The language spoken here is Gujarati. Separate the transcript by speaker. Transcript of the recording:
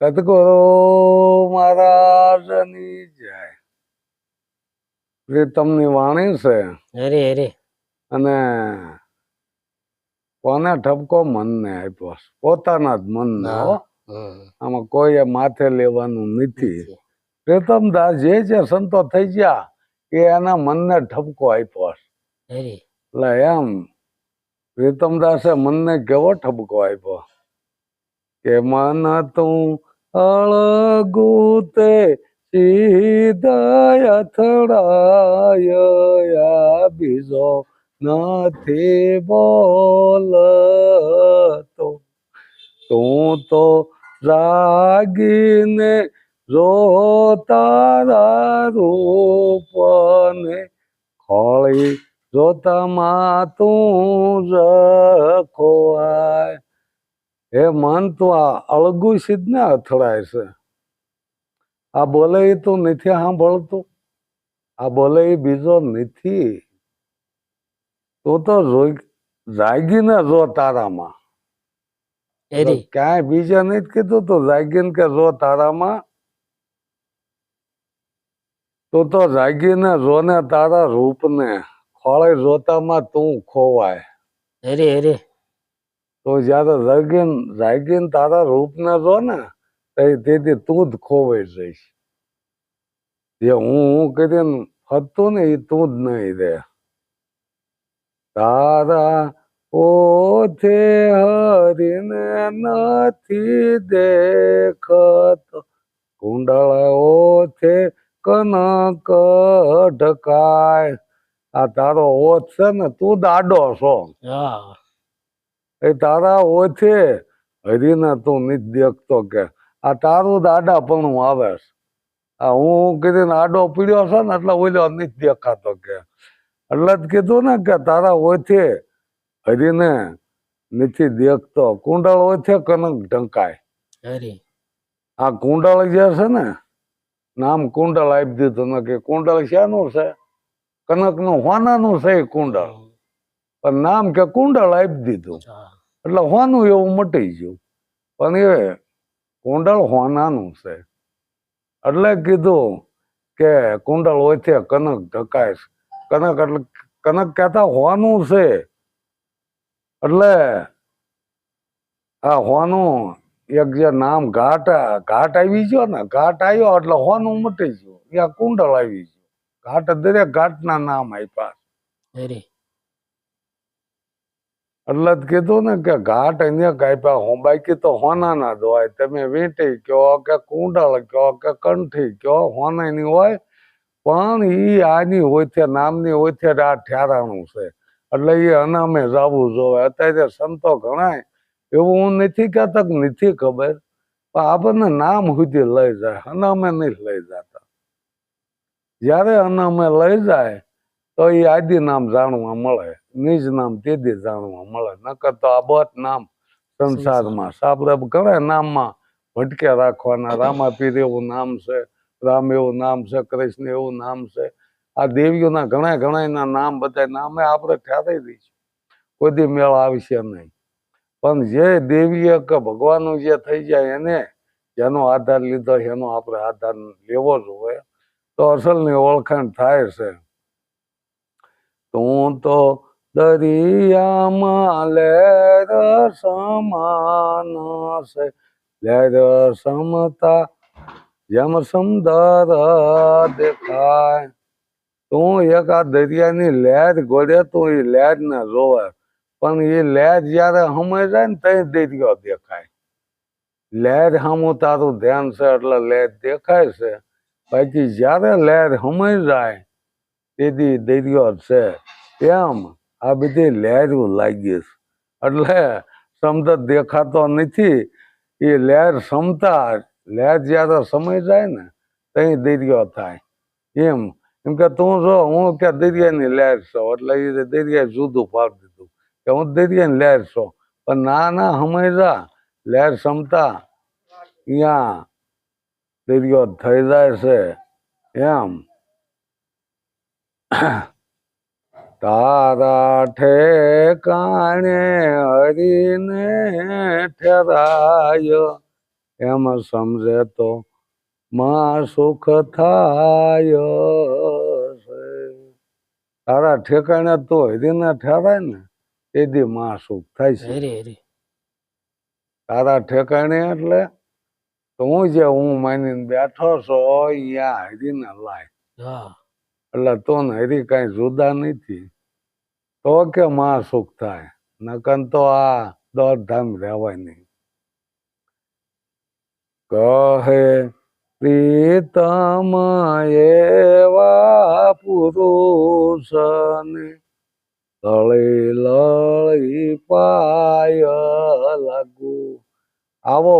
Speaker 1: સદગુરુ મહારાજની જય. પ્રીતમની વાણી છે.
Speaker 2: હરે હરે.
Speaker 1: અને કોને ઠપકો મનને આપ્યો પોતાના જ મનને આમાં કોઈએ માથે લેવાનું નથી. પ્રીતમદાસ જે જે સંતો થઈ ગયા એ એના મનને ઠપકો આપ્યો એટલે એમ પ્રીતમદાસે મનને કેવો ઠપકો આપ્યો? કે મન તું તે સીધા અથડાય. બીજો નથી બોલતો. તું તો રાગીને જો તારા રૂપને ખોળી જોતામાં તું જ ખોવાય. હે મન તો આ અળગું સીધ ને અથડાય છે. આ બોલે એ તું નથી સાંભળતો આ બોલે એ બીજો નથી તો તો જાગીને જો તારામાં. ક્યાંય બીજા નથી કીધું તો જાગીને કે જો તારામાં. તું તો જાગીને જોને તારા રૂપને. ખોળે જોતામાં તું ખોવાય.
Speaker 2: હરે હરે
Speaker 1: તો જયારે જાગીન રાગીન તારા રૂપને જો ને તેથી તું જ ખોવાઈ જઈશ. જે હું હું કરીને હતું ને, એ તું જ નહીં રે તારા ઓથે હરીને નથી દેખત. કુંડળ ઓથે કનક ઢકાય. આ તારો ઓથ છે ને, તું દાડો છો.
Speaker 2: હા.
Speaker 1: એ તારા ઓછે. હરીને તું નથી દેખતો કે. આ તારું દાડા પણ આવે આ હું કીધું આડો પીડ્યો છે ને એટલે ઓલો નથી દેખાતો કે. એટલે જ કીધું ને કે તારા ઓછે. હરીને નથી દેખતો. કુંડળ ઓછે કનક ઢંકાય.
Speaker 2: હરે.
Speaker 1: આ કુંડળ જે છે ને નામ કુંડળ આપી દીધું ને કે કુંડળ શાનું છે? કનકનું હોનાનું છે એ કુંડળ. પણ નામ કે કુંડળ આપી દીધું. એટલે હોનું એવું મટી ગયું. પણ એ કુંડળ હોનાનું છે. એટલે કીધું કે કુંડળ હોય છે કનક ઢકાય કનક એટલે કનક કહેતા હોનું છે. એટલે આ હોનું એક જે નામ ઘાટ ઘાટ આવી ગયો ને ઘાટ આવ્યો એટલે હોનું મટી ગયું. ત્યાં કુંડળ આવી ગયું. ઘાટ દરેક ઘાટના નામ આપ્યા એટલે જ કીધું ને કે ઘાટ અહીંયા કાપ્યા હું બાકી તો હોનાના જ હોય. તમે વીંટી કયો કે કુંડળ કયો કે કંઠી કયો હોનાની હોય. પણ એ આની ઓથે નામની હોય છે આ ઠેરાણું છે. એટલે એ અનામે જવું જોવે. અત્યારે સંતો ઘણાય એવું હું નથી કહેતો નથી ખબર. પણ આપણને નામ સુધી લઈ જાય. અનામે નહીં લઈ જતા. જ્યારે અનામે લઈ જાય તો એ આદિ નામ જાણવા મળે નિજ નામ તેદી જાણવા મળે. નકર તો આ બત નામ સંસારમાં સાપડે ઘણા નામમાં ભટકે રાખવાના. રામાપીર એવું નામ છે રામ એવું નામ છે કૃષ્ણ એવું નામ છે. આ દેવીઓના ઘણા ઘણા નામ બધા નામે આપણે ઠેરાઈ દઈશું કોઈ દી મેળ આવશે નહીં. પણ જે દેવીએ કે ભગવાનનું જે થઈ જાય એને જેનો આધાર લીધો એનો આપણે આધાર લેવો જોઈએ. તો અસલની ઓળખાણ થાય છે. તું તો દરિયામાં લેર સમાન છે લેર સમતા જેમ સમદર દેખાય. તું એક આ દરિયાની લહેર ગોળે, તું એ લહેર ને જોવે. પણ એ લહેર જયારે હમે જાય ને તઈ દરિયો દેખાય. લહેર સામું તારું ધ્યાન છે એટલે લહેર દેખાય છે. બાકી જયારે લહેર હમે જાય તેથી દરિયો છે. એમ આ બધી લહેરું લાગી છે એટલે સમજ દેખાતો નથી. એ લહેર સમતા, લહેર જ્યારે સમય જાય ને ત્યાં દરિયો થાય. એમ. એમ કે તું જો, હું કે દરિયાની લહેર છો. એટલે એ દરિયાએ જુદું પાડી દીધું કે હું દરિયાની લહેર છો. પણ ના ના સમયજા લહેર સમતા. અહીંયા દરિયો થઈ જાય છે. એમ. તારા ઠેકાણે હરીને ઠેરાય. એમ સમજે તો માં સુખ થાય તારા ઠેકાણે તો હરીને ઠેરાય ને એ દી માં સુખ થાય છે. તારા ઠેકાણે એટલે તો હું જે હું માનીને બેઠો છો અહીંયા હરીને લાય.
Speaker 2: હા.
Speaker 1: એટલે તો હરી કાંઈ જુદા નથી. તો કે માં સુખ થાય? નકન તો આ દોડધામ રહેવાય નહીં. કહે, પ્રીતમ એવા પુરુષને લળી લળી પાય લાગુ. આવો